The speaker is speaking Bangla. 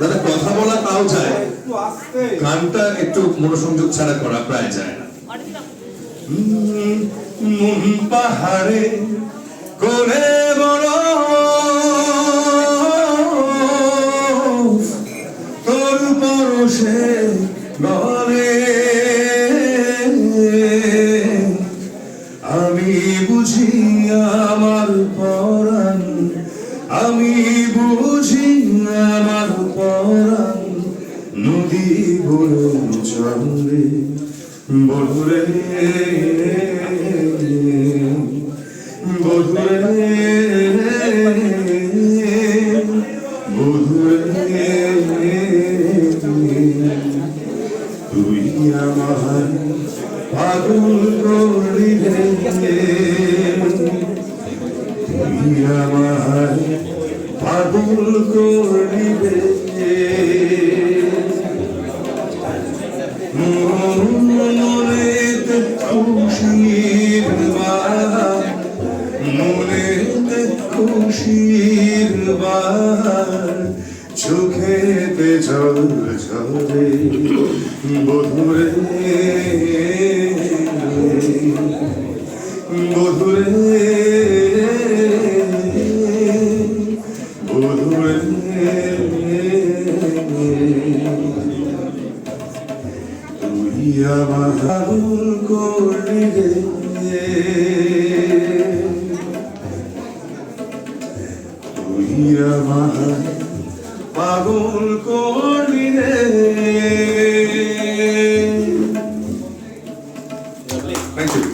দাদা কথা বলা তাও গানটা একটু মনোসংযোগ ছাড়া করা প্রায় যায়। না তোর পরশে গলে। বুঝি আমার পরাণ, আমি বুঝি আমার পরাণ, নদী বলে চলে বধুরে বধুরে আমার পাগল করলি। আমার পাগল করলি রে মনেতে খুশির বাহার মনেতে খুশির বাহার চোখেতে জল ঝরে বধুরে বধুরে তুই আমার পাগল করলি তুই আমার পাগল করলি থ্যাংক ইউ